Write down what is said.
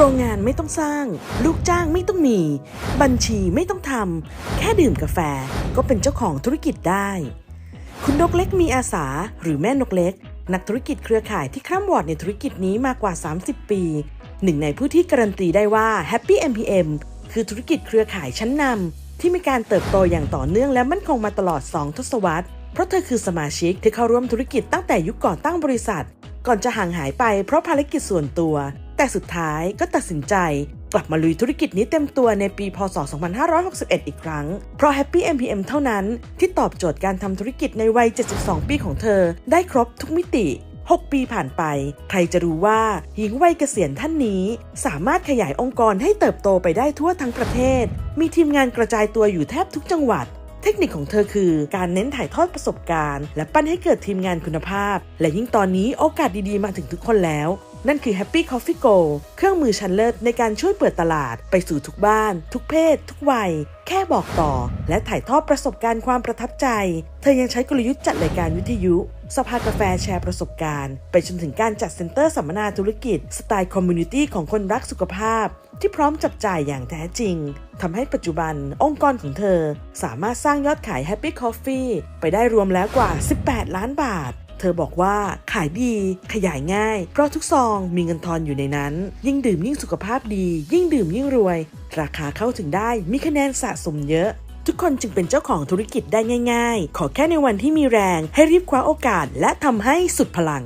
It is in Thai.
โรงงานไม่ต้องสร้าง ลูกจ้างไม่ต้องมี บัญชีไม่ต้องทำ แค่ดื่มกาแฟก็เป็นเจ้าของธุรกิจได้ คุณนกเล็กมีอาสาหรือแม่นกเล็ก นักธุรกิจเครือข่ายที่คร่ำวอดในธุรกิจนี้มากว่า 30 ปี หนึ่งในผู้ที่การันตีได้ว่า Happy MPM คือธุรกิจเครือข่ายชั้นนำที่มีการเติบโตอย่างต่อเนื่องและมั่นคงมาตลอด 2 ทศวรรษเพราะเธอคือสมาชิกที่เข้าร่วมธุรกิจตั้งแต่ยุคก่อตั้งบริษัท ก่อนจะห่างหายไปเพราะภารกิจส่วนตัว แต่สุดท้ายก็ตัดสินใจกลับมาลุยธุรกิจนี้เต็มตัวในปีพศ 2561 อีกครั้ง เพราะ Happy MPM เท่านั้นที่ตอบโจทย์การทำธุรกิจในวัย 72 ปีของเธอ ได้ครบทุกมิติ 6 ปีผ่านไป ใครจะรู้ว่าหญิงวัยเกษียณท่านนี้ สามารถขยายองค์กรให้เติบโตไปได้ทั่วทั้งประเทศ มีทีมงานกระจายตัวอยู่แทบทุกจังหวัดเทคนิคของเธอคือการเน้นถ่ายทอดประสบการณ์ และปั้นให้เกิดทีมงานคุณภาพ และยิ่งตอนนี้โอกาสดีๆมาถึงทุกคนแล้ว นั่นคือ Happy Coffee Go เครื่องมือชั้นเลิศในการช่วยเปิดตลาดไปสู่ทุกบ้าน ทุกเพศ ทุกวัย แค่บอกต่อ และถ่ายทอดประสบการณ์ความประทับใจ เธอยังใช้กลยุทธ์จัดรายการวิทยุ สภากาแฟแชร์ประสบการณ์ ไปจนถึงการจัดเซ็นเตอร์สัมมนาธุรกิจ สไตล์คอมมูนิตี้ของคนรักสุขภาพ ที่พร้อมจับจ่ายอย่างแท้จริงทำให้ปัจจุบันองค์กรของเธอ สามารถสร้างยอดขาย Happy Coffee ไปได้รวมแล้วกว่า 18 ล้านบาท เธอบอกว่าขายดี ขยายง่าย เพราะทุกซองมีเงินทอนอยู่ในนั้น ยิ่งดื่มยิ่งสุขภาพดี ยิ่งดื่มยิ่งรวย ราคาเข้าถึงได้มีคะแนนสะสมเยอะทุกคนจึงเป็นเจ้าของธุรกิจได้ง่าย ๆ ขอแค่ในวันที่มีแรง ให้รีบคว้าโอกาสและทำให้สุดพลัง